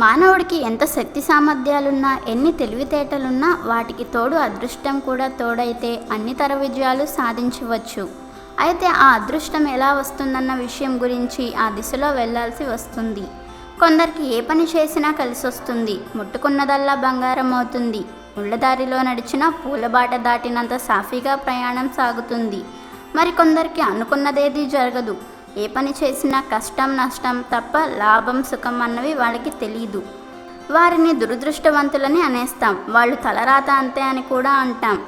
మానవుడికి ఎంత శక్తి సామర్థ్యాలున్నా ఎన్ని తెలివితేటలున్నా వాటికి తోడు అదృష్టం కూడా తోడైతే అన్ని తర విజయాలు సాధించవచ్చు. అయితే ఆ అదృష్టం ఎలా వస్తుందన్న విషయం గురించి ఆ దిశలో వెళ్ళాల్సి వస్తుంది. కొందరికి ఏ పని చేసినా కలిసి వస్తుంది ముట్టుకున్నదల్లా బంగారం అవుతుంది. ఉళ్ళదారిలో నడిచిన పూలబాట దాటినంత సాఫీగా ప్రయాణం సాగుతుంది. మరికొందరికి అనుకున్నదేది జరగదు. ఏ పని చేసినా కష్టం నష్టం తప్ప లాభం సుఖం అన్నవి వాళ్ళకి తెలియదు వారిని దురదృష్టవంతులని అనేస్తాం. వాళ్ళు తలరాత అంతే అని కూడా అంటాం.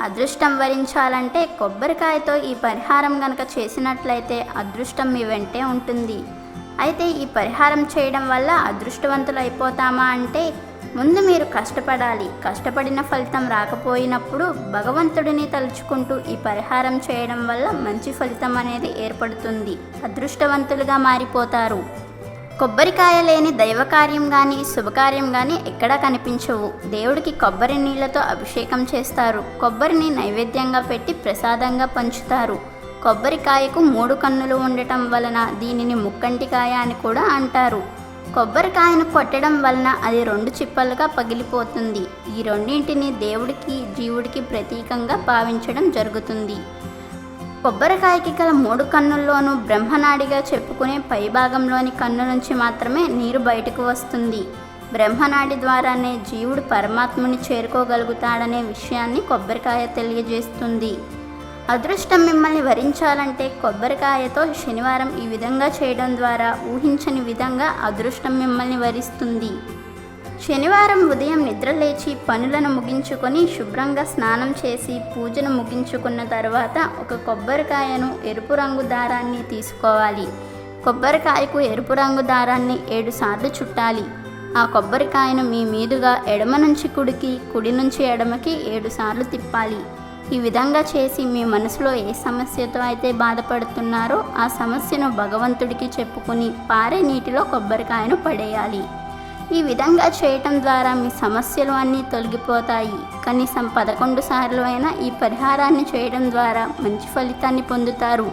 అదృష్టం వరించాలంటే కొబ్బరికాయతో ఈ పరిహారం గనక చేసినట్లయితే అదృష్టం మీ వెంటే ఉంటుంది. అయితే ఈ పరిహారం చేయడం వల్ల అదృష్టవంతులు అయిపోతామా అంటే ముందు మీరు కష్టపడాలి. కష్టపడిన ఫలితం రాకపోయినప్పుడు భగవంతుడిని తలుచుకుంటూ ఈ పరిహారం చేయడం వల్ల మంచి ఫలితం అనేది ఏర్పడుతుంది. అదృష్టవంతులుగా మారిపోతారు. కొబ్బరికాయ లేని దైవకార్యం కానీ శుభకార్యం కానీ ఎక్కడా కనిపించవు. దేవుడికి కొబ్బరి నీళ్ళతో అభిషేకం చేస్తారు. కొబ్బరిని నైవేద్యంగా పెట్టి ప్రసాదంగా పంచుతారు. కొబ్బరికాయకు మూడు కన్నులు ఉండటం వలన దీనిని ముక్కంటికాయ అని కూడా అంటారు. కొబ్బరికాయను కొట్టడం వలన అది రెండు చిప్పలుగా పగిలిపోతుంది. ఈ రెండింటిని దేవుడికి జీవుడికి ప్రతీకంగా భావించడం జరుగుతుంది. కొబ్బరికాయకి గల మూడు కన్నుల్లోనూ బ్రహ్మనాడిగా చెప్పుకునే పైభాగంలోని కన్ను నుంచి మాత్రమే నీరు బయటకు వస్తుంది. బ్రహ్మనాడి ద్వారానే జీవుడు పరమాత్ముని చేరుకోగలుగుతాడనే విషయాన్ని కొబ్బరికాయ తెలియజేస్తుంది. అదృష్టం మిమ్మల్ని వరించాలంటే కొబ్బరికాయతో శనివారం ఈ విధంగా చేయడం ద్వారా ఊహించని విధంగా అదృష్టం మిమ్మల్ని వరిస్తుంది. శనివారం ఉదయం నిద్రలేచి పనులను ముగించుకొని శుభ్రంగా స్నానం చేసి పూజను ముగించుకున్న తర్వాత ఒక కొబ్బరికాయను ఎరుపు రంగు దారాన్ని తీసుకోవాలి. కొబ్బరికాయకు ఎరుపు రంగు దారాన్ని ఏడు సార్లు చుట్టాలి. ఆ కొబ్బరికాయను మీ మీదుగా ఎడమ నుంచి కుడికి కుడి నుంచి ఎడమకి ఏడు సార్లు తిప్పాలి. ఈ విధంగా చేసి మీ మనసులో ఏ సమస్యతో అయితే బాధపడుతున్నారో ఆ సమస్యను భగవంతుడికి చెప్పుకుని పారే నీటిలో కొబ్బరికాయను పడేయాలి. ఈ విధంగా చేయటం ద్వారా మీ సమస్యలు అన్నీ తొలగిపోతాయి. కనీసం పదకొండు సార్లు అయినా ఈ పరిహారాన్ని చేయడం ద్వారా మంచి ఫలితాన్ని పొందుతారు.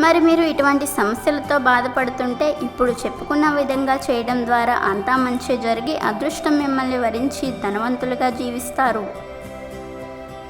మరి మీరు ఇటువంటి సమస్యలతో బాధపడుతుంటే ఇప్పుడు చెప్పుకున్న విధంగా చేయడం ద్వారా అంతా మంచి జరిగి అదృష్టం మిమ్మల్ని వరించి ధనవంతులుగా జీవిస్తారు.